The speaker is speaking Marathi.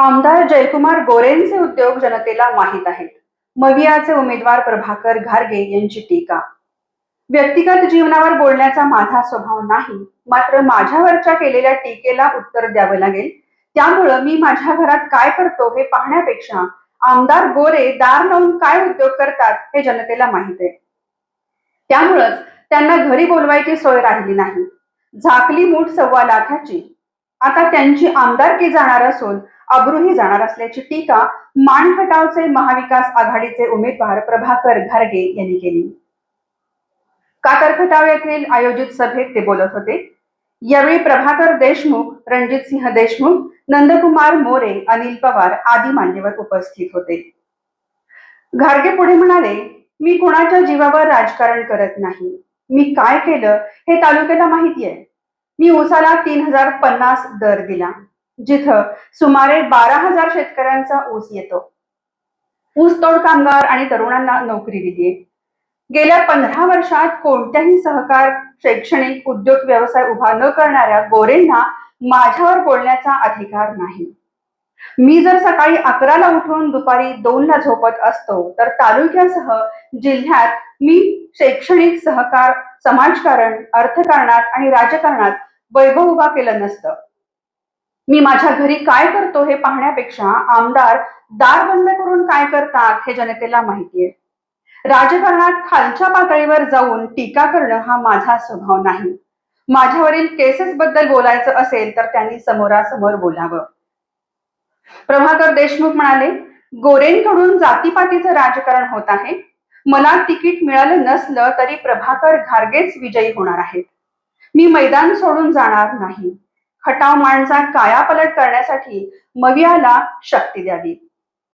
आमदार जयकुमार गोरेंचे उद्योग जनतेला माहीत आहेत. मवियाचे उमेदवार प्रभाकर घारगे यांची टीका. व्यक्तिगत जीवनावर बोलण्याचा माझा स्वभाव नाही मात्र माझ्यावरच्या केलेल्या टीकेला उत्तर द्यावं लागेल. त्यामुळं मी माझ्या घरात काय करतो हे पाहण्यापेक्षा आमदार गोरे दार लावून काय उद्योग करतात हे जनतेला माहीत आहे. त्यामुळंच त्यांना घरी बोलवायची सोय राहिली नाही. झाकली मूठ सव्वा लाखाची. आता त्यांची आमदारकी जाणार असून अब्रूही जाणार असल्याची टीका मानखटावचे महाविकास आघाडीचे उमेदवार प्रभाकर घारगे यांनी केली. कातरखटाव येथील आयोजित सभेत ते बोलत होते. यावेळी प्रभाकर देशमुख रणजित सिंह देशमुख नंदकुमार मोरे अनिल पवार आदी मान्यवर उपस्थित होते. घारगे पुढे म्हणाले मी कुणाच्या जीवावर राजकारण करत नाही. मी काय केलं हे तालुक्याला माहिती आहे. मी उसाला तीन हजार पन्नास दर दिला. जिथं सुमारे बारा हजार शेतकऱ्यांचा ऊस येतो. ऊसतोड कामगार आणि तरुणांना नोकरी दिली गेल्या पंधरा वर्षात कोणत्याही सहकार शैक्षणिक उद्योग व्यवसाय उभा न करणाऱ्या गोरेंना माझ्यावर बोलण्याचा अधिकार नाही. मी जर सकाळी अकराला उठून दुपारी दोनला झोपत असतो तर तालुक्यासह जिल्ह्यात मी शैक्षणिक सहकार समाजकारण अर्थकारणात आणि राजकारणात वैभव उभा केलं नसतं. मी माझ्या घरी काय करतो हे पाहण्यापेक्षा आमदार दार बंद करून काय करतात हे जनतेला माहितीये. राजकारणात खालच्या पातळीवर जाऊन टीका करणं हा माझा स्वभाव नाही. माझ्यावरील केसेस बद्दल बोलायचं असेल तर त्यांनी समोरासमोर बोलावं. प्रभाकर देशमुख म्हणाले गोरेंकडून जातीपातीचं राजकारण होत आहे. मला तिकीट मिळालं नसलं तरी प्रभाकर घारगेच विजयी होणार आहेत. मी मैदान सोडून जाणार नाही. खटाव माणसा कायापलट करण्यासाठी मवियाला शक्ती द्यावी.